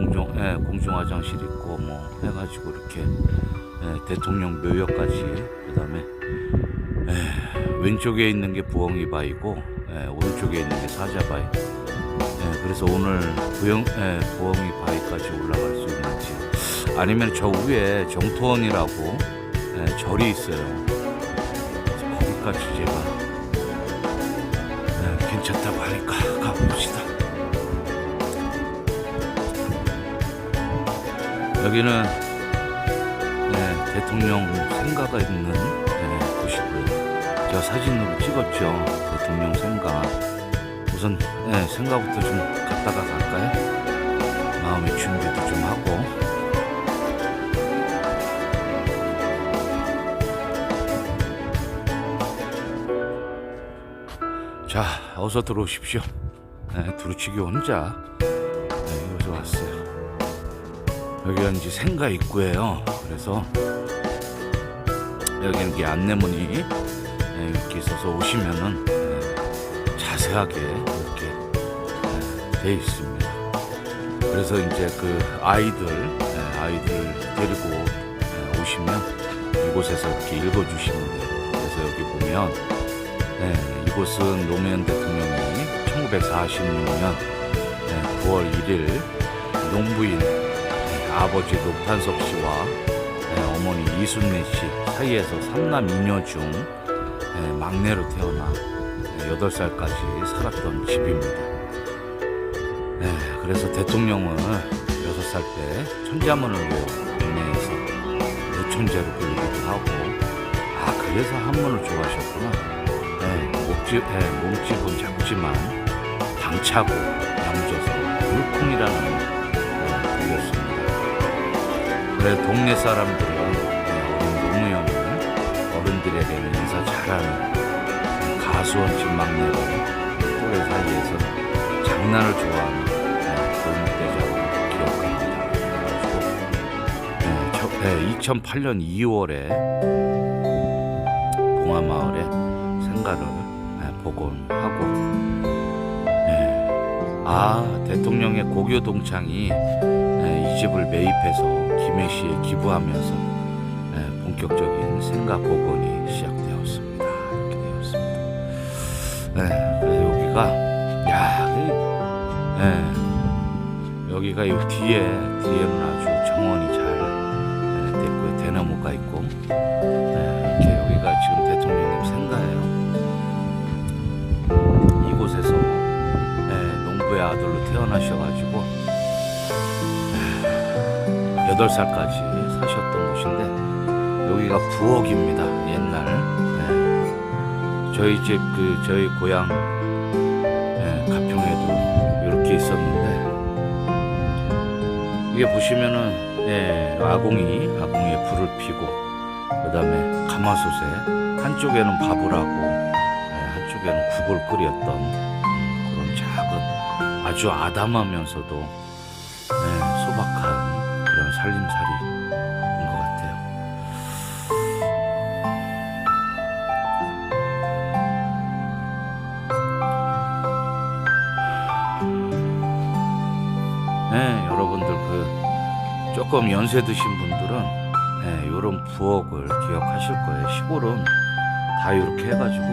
공중 예, 공중 화장실 있고 뭐 해가지고 이렇게 예, 대통령 묘역까지 그다음에 예, 왼쪽에 있는 게 부엉이 바위고 예, 오른쪽에 있는 게 사자 바위. 예, 그래서 오늘 부영, 예, 부엉이 바위까지 올라갈 수 있는지 아니면 저 위에 정토원이라고 예, 절이 있어요. 거기까지 제가 예, 괜찮다고 하니까 가봅시다. 여기는 네, 대통령 생가가 있는 네, 곳이고요. 제가 사진으로 찍었죠. 대통령 생가. 우선 네, 생가부터 좀 갔다가 갈까요? 마음의 준비도 좀 하고. 자, 어서 들어오십시오. 네, 두루치기 혼자 여기가 이제 생가 입구예요. 그래서 여기는 이게 안내문이 예, 이렇게 있어서 오시면은 예, 자세하게 이렇게 예, 돼 있습니다. 그래서 이제 그 아이들 예, 아이들 데리고 예, 오시면 이곳에서 이렇게 읽어주시면 돼요. 그래서 여기 보면 예, 이곳은 노무현 대통령이 1946년 9월 1일 농부인 네, 아버지 노판석 씨와 네, 어머니 이순례 씨 사이에서 삼남 이녀 중 네, 막내로 태어나 네, 8살까지 살았던 집입니다. 네, 그래서 대통령은 6살 때 천자문을 외워 국내에서 노천재로 불리기도 하고 아 그래서 한문을 좋아하셨구나. 네, 몸집, 네, 몸집은 작지만 당차고 양져서 물콩이라는. 그래 동네 사람들은 노무현을 어른들에게 인사 잘하는 네, 가수원 집 막내로 또래 사이에서 장난을 좋아하는 네, 노무대장으로 기억합니다. 그래가지고 네, 2008년 2월에 봉화마을에 생가를 네, 복원하고 네, 아 대통령의 고교 동창이 네, 이 집을 매입해서 김해시에 기부하면서 네, 본격적인 생가 복원이 시작되었습니다. 이렇게 되었습니다. 네, 그래서 여기가 야, 이- 네, 여기가 이 뒤에 뒤에는 아주 정원이 잘 네, 됐고요. 대나무가 있고 네, 이렇게 여기가 지금 대통령님 생가예요. 이곳에서 네, 농부의 아들로 태어나셔가지고 네, 8살까지 사셨던 곳인데 여기가 부엌입니다. 옛날 네, 저희 집 그 저희 고향 네, 가평에도 이렇게 있었는데 이게 보시면은 예, 아궁이 아궁이에 불을 피고 그 다음에 가마솥에 한쪽에는 밥을 하고 예, 한쪽에는 국을 끓였던 음, 그런 작은 아주 아담하면서도 살림살이인 것 같아요. 네, 여러분들 그 조금 연세 드신 분들은 네, 이런 부엌을 기억하실 거예요. 시골은 다 이렇게 해가지고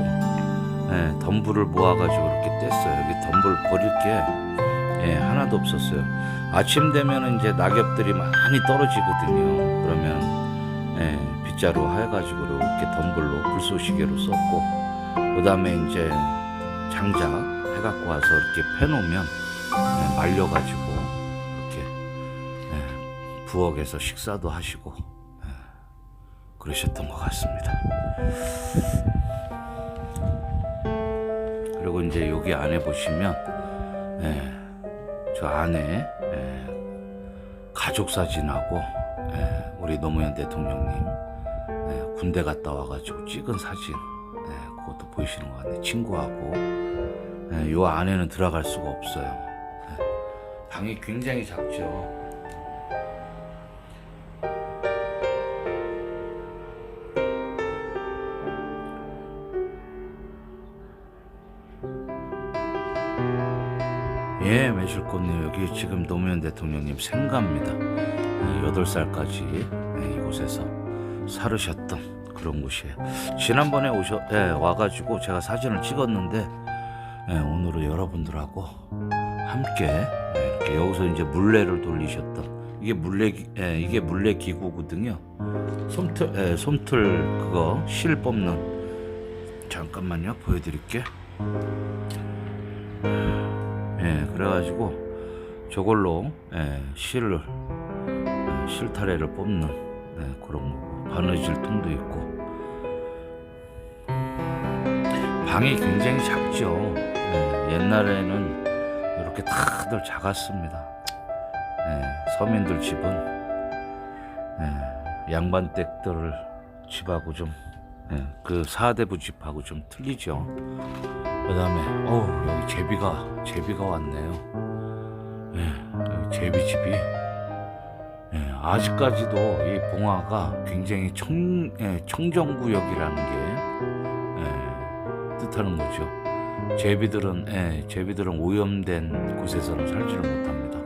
네, 덤불을 모아가지고 이렇게 뗐어요. 여기 덤불 버릴 게 예, 하나도 없었어요. 아침 되면 이제 낙엽들이 많이 떨어지거든요. 그러면 예, 빗자루 해가지고 이렇게 덤불로 불쏘시개로 썼고 그 다음에 이제 장작 해갖고 와서 이렇게 패놓으면 예, 말려가지고 이렇게 예, 부엌에서 식사도 하시고 예, 그러셨던 것 같습니다. 그리고 이제 여기 안에 보시면 예, 저 안에 예, 가족 사진하고 예, 우리 노무현 대통령님 예, 군대 갔다 와가지고 찍은 사진 예, 그것도 보이시는 것 같네 친구하고 예, 요 안에는 들어갈 수가 없어요. 예, 방이 굉장히 작죠 예 예, 매실꽃님 여기 지금 노무현 대통령님 생가입니다. 이 8살까지 예, 이곳에서 살으셨던 그런 곳이에요. 지난번에 오셔 예, 와가지고 제가 사진을 찍었는데 예, 오늘은 여러분들하고 함께 예, 이렇게 여기서 이제 물레를 돌리셨던 이게 물레 기- 예, 이게 물레 기구거든요. 솜틀 예, 솜틀 그거 실 뽑는 잠깐만요 보여드릴게. 예, 그래가지고 저걸로 예, 실을 예, 실타래를 뽑는 예, 그런 거고 바느질 통도 있고 방이 굉장히 작죠. 예, 옛날에는 이렇게 다들 작았습니다. 예, 서민들 집은 예, 양반 댁들 집하고 좀 예, 그 사대부 집하고 좀 틀리죠. 그 다음에 어우 여기 제비가 제비가 왔네요. 예, 여기 제비 집이 예, 아직까지도 이 봉화가 굉장히 청 예, 청정구역이라는 게 예, 뜻하는 거죠. 제비들은 예, 제비들은 오염된 곳에서는 살지를 못합니다.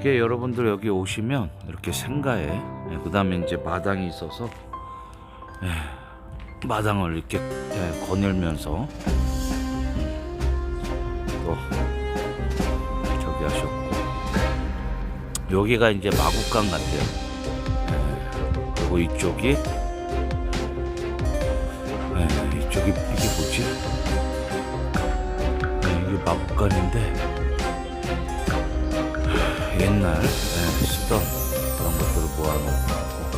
이게 여러분들 여기 오시면 이렇게 생가에 예, 그 다음에 이제 마당이 있어서 예, 마당을 이렇게 예, 거닐면서. 또 저기 하셨고. 여기가 이제 마국간 같아요. 예, 그리고 이쪽이 예, 이쪽이 이게 뭐지? 예, 이게 마국간인데 옛날 예, 쓰던 그런 것들을 모아놓고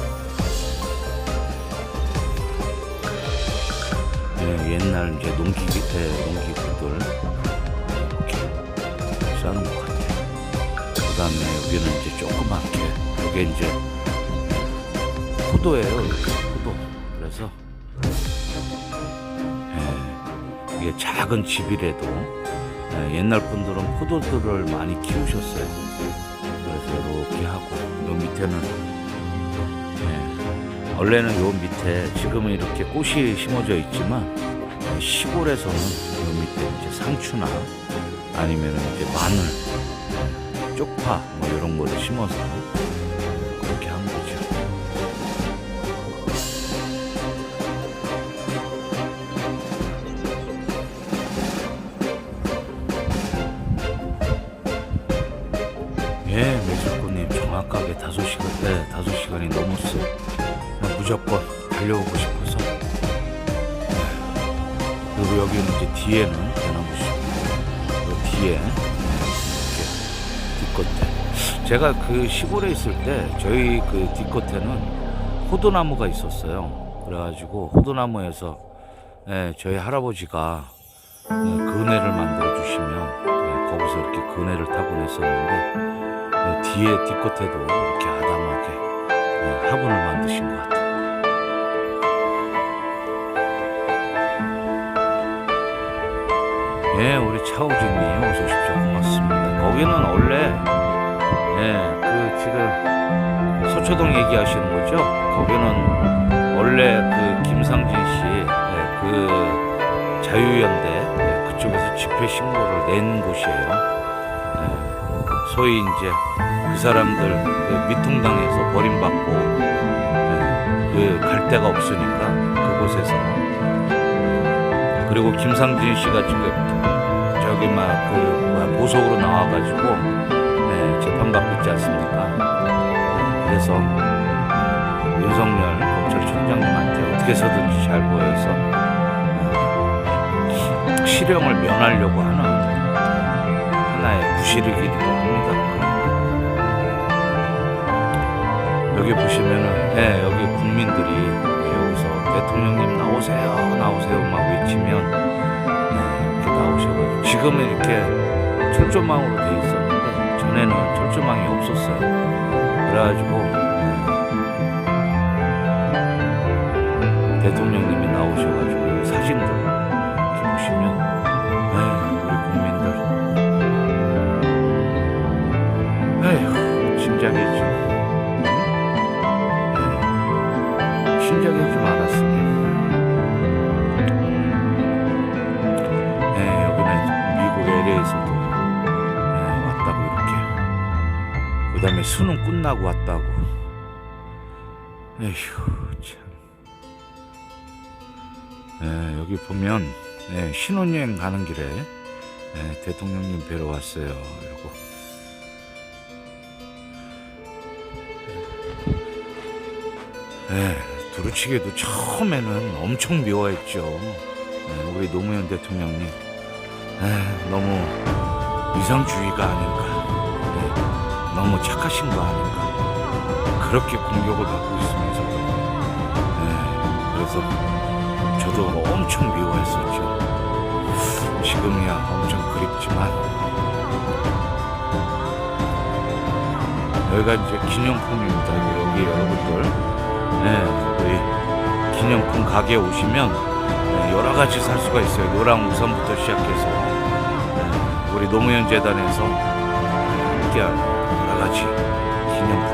예, 옛날 이제 농기기 때 농기구들 이렇게 쌓는 것 같아요. 그 다음에 여기는 이제 조그맣게 이게 이제 포도예요. 포도. 그래서 예, 이게 작은 집이라도 예, 옛날 분들은 포도들을 많이 키우셨어요. 그래서 이렇게 하고 요 밑에는 예, 원래는 요 밑에 지금은 이렇게 꽃이 심어져 있지만 어, 시골에서는 요 밑에 이제 상추나 아니면 이제 마늘, 쪽파 뭐 이런 거를 심어서 그렇게 한 거죠. 예, 매주꾼님 정확하게 다섯 시간, 네, 다섯 시간이 넘었어요. 나 무조건 달려오고 싶어서. 네. 그리고 여기는 이제 뒤에는 대나무숲, 그 뒤에 이렇게 뒷겉에. 제가 그 시골에 있을 때 저희 그 뒷겉에는 호두나무가 있었어요. 그래가지고 호두나무에서 예, 저희 할아버지가 예, 그네를 만들어 주시면 예, 거기서 이렇게 그네를 타곤 했었는데 어, 뒤에 뒷겉에도 이렇게 아담하게 어, 화분을 만드신 것 같아요. 예, 우리 차우진님 어서 오십시오. 고맙습니다. 거기는 원래 예, 그 지금 서초동 얘기하시는 거죠? 거기는 원래 그 김상진 씨, 예, 그 자유연대 예, 그쪽에서 집회 신고를 낸 곳이에요. 예, 소위 이제 그 사람들 그 미통당에서 버림받고 그갈 데가 없으니까 그곳에서 그리고 김상진 씨가 지금 저기 막 그 보석으로 나와가지고 네, 재판받고 있지 않습니까? 그래서 윤석열 검찰총장님한테 어떻게 해서든지 잘 보여서 어, 실형을 면하려고 하는 하나의 부실이기도 합니다. 여기 보시면은 예, 여기 국민들이 대통령님 나오세요. 나오세요. 막 외치면 예, 이렇게 나오셔가지고. 지금은 이렇게 철조망으로 돼 있었는데 전에는 철조망이 없었어요. 그래가지고 예, 대통령님이 나오셔가지고 사진들 이렇게 보시면 예, 우리 국민들. 에휴 진작에 좀 신작이 좀 그다음에 수능 끝나고 왔다고. 에휴 참. 예, 여기 보면 예, 신혼여행 가는 길에 예, 대통령님 뵈러 왔어요. 이러고. 예, 두루치기도 처음에는 엄청 미워했죠. 예, 우리 노무현 대통령님 예, 너무 이상주의가 예, 너무 착하신 거 아닌가 그렇게 공격을 받고 있으면서도 예, 그래서 저도 엄청 미워했었죠. 지금이야 엄청 그립지만 여기가 이제 기념품입니다. 여기 여러분들 네, 우리 기념품 가게 오시면 네, 여러 가지 살 수가 있어요. 노랑 우산부터 시작해서 네, 우리 노무현 재단에서 함께한 같이 신형